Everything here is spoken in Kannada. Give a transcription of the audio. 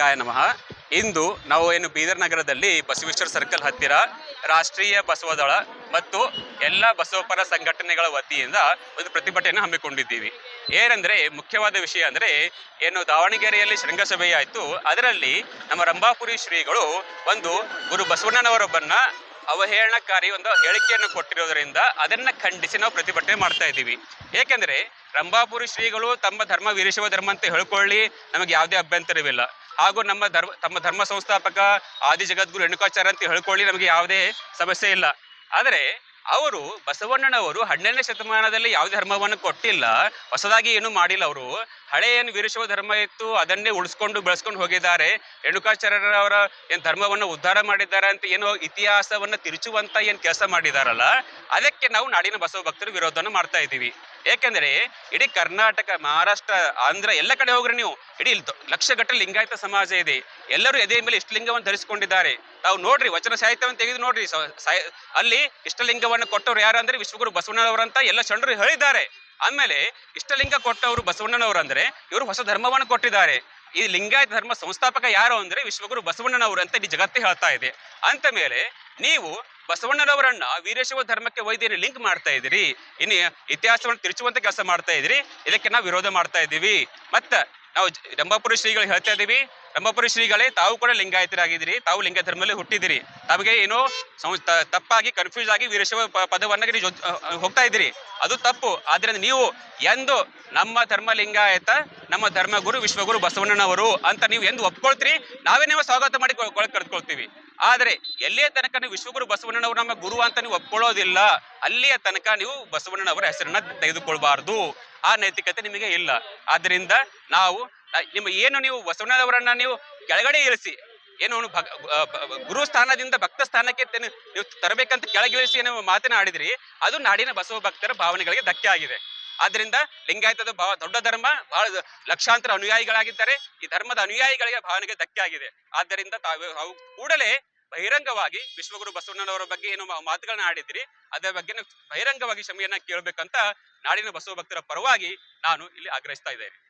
ಗಾಯ ನಮಃ. ಇಂದು ನಾವು ಏನು ಬೀದರ್ ನಗರದಲ್ಲಿ ಬಸವೇಶ್ವರ ಸರ್ಕಲ್ ಹತ್ತಿರ ರಾಷ್ಟ್ರೀಯ ಬಸವದಳ ಮತ್ತು ಎಲ್ಲ ಬಸವಪರ ಸಂಘಟನೆಗಳ ವತಿಯಿಂದ ಒಂದು ಪ್ರತಿಭಟನೆಯನ್ನು ಹಮ್ಮಿಕೊಂಡಿದ್ದೀವಿ. ಏನೆಂದರೆ ಮುಖ್ಯವಾದ ವಿಷಯ ಅಂದರೆ ಏನು ದಾವಣಗೆರೆಯಲ್ಲಿ ಶೃಂಗಸಭೆ ಆಯಿತು ಅದರಲ್ಲಿ ನಮ್ಮ ರಂಭಾಪುರಿ ಶ್ರೀಗಳು ಒಂದು ಗುರು ಬಸವಣ್ಣನವರೊಬ್ಬನ್ನ ಅವಹೇಳನಕಾರಿ ಒಂದು ಹೇಳಿಕೆಯನ್ನು ಕೊಟ್ಟಿರೋದ್ರಿಂದ ಅದನ್ನ ಖಂಡಿಸಿ ನಾವು ಪ್ರತಿಭಟನೆ ಮಾಡ್ತಾ ಇದ್ದೀವಿ. ಏಕೆಂದರೆ ರಂಭಾಪುರಿ ಶ್ರೀಗಳು ತಮ್ಮ ಧರ್ಮ ವೀರಶೈವ ಧರ್ಮ ಅಂತ ಹೇಳ್ಕೊಳ್ಳಿ. ನಮಗೆ ಯಾವುದೇ ಅಭ್ಯಂತರವಿಲ್ಲ. ಹಾಗೂ ನಮ್ಮ ಧರ್ಮ, ತಮ್ಮ ಧರ್ಮ ಸಂಸ್ಥಾಪಕ ಆದಿ ಜಗದ್ಗುರು ಹೆಣುಕಾಚಾರ್ಯ ಅಂತ ಹೇಳ್ಕೊಳ್ಳಿ, ನಮಗೆ ಯಾವುದೇ ಸಮಸ್ಯೆ ಇಲ್ಲ. ಆದರೆ ಅವರು ಬಸವಣ್ಣನವರು ಹನ್ನೆರಡನೇ ಶತಮಾನದಲ್ಲಿ ಯಾವುದೇ ಧರ್ಮವನ್ನು ಕೊಟ್ಟಿಲ್ಲ, ಹೊಸದಾಗಿ ಏನು ಮಾಡಿಲ್ಲ ಅವರು. ಹಳೆ ಏನು ವೀರಶವ ಧರ್ಮ ಇತ್ತು, ಅದನ್ನೇ ಉಳಿಸ್ಕೊಂಡು ಬೆಳೆಸ್ಕೊಂಡು ಹೋಗಿದ್ದಾರೆ. ರೇಣುಕಾಚಾರ್ಯರವರ ಏನು ಧರ್ಮವನ್ನು ಉದ್ಧಾರ ಮಾಡಿದ್ದಾರೆ ಅಂತ ಏನು ಇತಿಹಾಸವನ್ನು ತಿರುಚುವಂತ ಏನು ಕೆಲಸ ಮಾಡಿದಾರಲ್ಲ, ಅದಕ್ಕೆ ನಾವು ನಾಡಿನ ಬಸವ ಭಕ್ತರು ವಿರೋಧವನ್ನು ಮಾಡ್ತಾ ಇದ್ದೀವಿ. ಏಕೆಂದರೆ, ಇಡೀ ಕರ್ನಾಟಕ, ಮಹಾರಾಷ್ಟ್ರ, ಆಂಧ್ರ ಎಲ್ಲ ಕಡೆ ಹೋಗ್ರಿ ನೀವು, ಇಡೀ ಲಕ್ಷಗಟ್ಟಲೆ ಲಿಂಗಾಯತ ಸಮಾಜ ಇದೆ. ಎಲ್ಲರೂ ಎದೆ ಮೇಲೆ ಇಷ್ಟಲಿಂಗವನ್ನು ಧರಿಸಿಕೊಂಡಿದ್ದಾರೆ. ತಾವು ನೋಡ್ರಿ, ವಚನ ಸಾಹಿತ್ಯವನ್ನು ತೆಗೆದು ನೋಡ್ರಿ ಅಲ್ಲಿ ಇಷ್ಟಲಿಂಗವನ್ನು ಕೊಟ್ಟವ್ರು ಯಾರು ಅಂದ್ರೆ ವಿಶ್ವಗುರು ಬಸವಣ್ಣನವರಂತ ಎಲ್ಲ ಶರಣರು ಹೇಳಿದ್ದಾರೆ. ಆಮೇಲೆ ಇಷ್ಟಲಿಂಗ ಕೊಟ್ಟವರು ಬಸವಣ್ಣನವರು ಅಂದ್ರೆ ಇವರು ಹೊಸ ಧರ್ಮವನ್ನು ಕೊಟ್ಟಿದ್ದಾರೆ. ಈ ಲಿಂಗಾಯತ ಧರ್ಮ ಸಂಸ್ಥಾಪಕ ಯಾರು ಅಂದ್ರೆ ವಿಶ್ವಗುರು ಬಸವಣ್ಣನವರು ಅಂತ ಇಡೀ ಜಗತ್ತೇ ಹೇಳ್ತಾ ಇದೆ. ಅಂತ ಮೇಲೆ ನೀವು ಬಸವಣ್ಣನವರನ್ನ ವೀರಶೈವ ಧರ್ಮಕ್ಕೆ ವೈದ್ಯರು ಲಿಂಕ್ ಮಾಡ್ತಾ ಇದ್ದೀರಿ. ಇನ್ನು ಇತಿಹಾಸವನ್ನು ತಿರುಚುವಂತ ಕೆಲಸ ಮಾಡ್ತಾ ಇದ್ದೀರಿ. ಇದಕ್ಕೆ ನಾವು ವಿರೋಧ ಮಾಡ್ತಾ ಇದ್ದೀವಿ. ಮತ್ತ ನಾವು ರಂಭಾಪುರಿ ಶ್ರೀಗಳು ಹೇಳ್ತಾ ಇದ್ದೀವಿ ರಂಭಾಪುರಿ ಶ್ರೀಗಳೇ, ತಾವು ಕೂಡ ಲಿಂಗಾಯತರಾಗಿದ್ದೀರಿ. ತಾವು ಲಿಂಗ ಧರ್ಮದಲ್ಲಿ ಹುಟ್ಟಿದಿರಿ ತಮಗೆ ಏನೋ ತಪ್ಪಾಗಿ ಕನ್ಫ್ಯೂಸ್ ಆಗಿ ವೀರಶವ ಪದವನ್ನ ಹೋಗ್ತಾ ಇದ್ದೀರಿ. ಅದು ತಪ್ಪು. ಆದ್ರಿಂದ ನೀವು ಎಂದು ನಮ್ಮ ಧರ್ಮ ಲಿಂಗಾಯತ ನಮ್ಮ ಧರ್ಮಗುರು ವಿಶ್ವಗುರು ಬಸವಣ್ಣನವರು ಅಂತ ನೀವು ಎಂದು ಒಪ್ಕೊಳ್ತೀರಿ. ನಾವೇ ನೀವು ಸ್ವಾಗತ ಮಾಡಿ ಕರೆದುಕೊಳ್ತೀವಿ. ಆದರೆ ಎಲ್ಲಿಯ ತನಕ ನೀವು ವಿಶ್ವಗುರು ಬಸವಣ್ಣನವರು ನಮ್ಮ ಗುರು ಅಂತ ನೀವು ಒಪ್ಕೊಳ್ಳೋದಿಲ್ಲ, ಅಲ್ಲಿಯ ತನಕ ನೀವು ಬಸವಣ್ಣನವರ ಹೆಸರನ್ನ ತೆಗೆದುಕೊಳ್ಬಾರ್ದು. ಆ ನೈತಿಕತೆ ನಿಮಗೆ ಇಲ್ಲ. ಆದ್ದರಿಂದ ನಾವು ನಿಮ್ಮ ಏನು ನೀವು ಬಸವಣ್ಣನವರನ್ನ ನೀವು ಕೆಳಗಡೆ ಇಳಿಸಿ, ಏನು ಬ- ಗುರು ಸ್ಥಾನದಿಂದ ಭಕ್ತ ಸ್ಥಾನಕ್ಕೆ ನೀವು ತರಬೇಕಂತ ಕೆಳಗಿಳಿಸಿ ನೀವು ಮಾತನಾಡಿದ್ರಿ ಅದು ನಾಡಿನ ಬಸವ ಭಕ್ತರ ಭಾವನೆಗಳಿಗೆ ಧಕ್ಕೆ ಆಗಿದೆ. ಆದ್ರಿಂದ ಲಿಂಗಾಯತದ ಬಹಳ ದೊಡ್ಡ ಧರ್ಮ, ಬಹಳ ಲಕ್ಷಾಂತರ ಅನುಯಾಯಿಗಳಾಗಿದ್ದಾರೆ. ಈ ಧರ್ಮದ ಅನುಯಾಯಿಗಳಿಗೆ ಭಾವನೆಗೆ ಧಕ್ಕೆ ಆಗಿದೆ. ಆದ್ದರಿಂದ ತಾವು ಅವು ಕೂಡಲೇ ಬಹಿರಂಗವಾಗಿ ವಿಶ್ವಗುರು ಬಸವಣ್ಣನವರ ಬಗ್ಗೆ ಏನು ಮಾತುಗಳನ್ನ ಆಡಿದ್ರಿ ಅದರ ಬಗ್ಗೆ ಬಹಿರಂಗವಾಗಿ ಕ್ಷಮೆಯನ್ನ ಕೇಳಬೇಕಂತ ನಾಡಿನ ಬಸವ ಭಕ್ತರ ಪರವಾಗಿ ನಾನು ಇಲ್ಲಿ ಆಗ್ರಹಿಸ್ತಾ ಇದ್ದೇನೆ.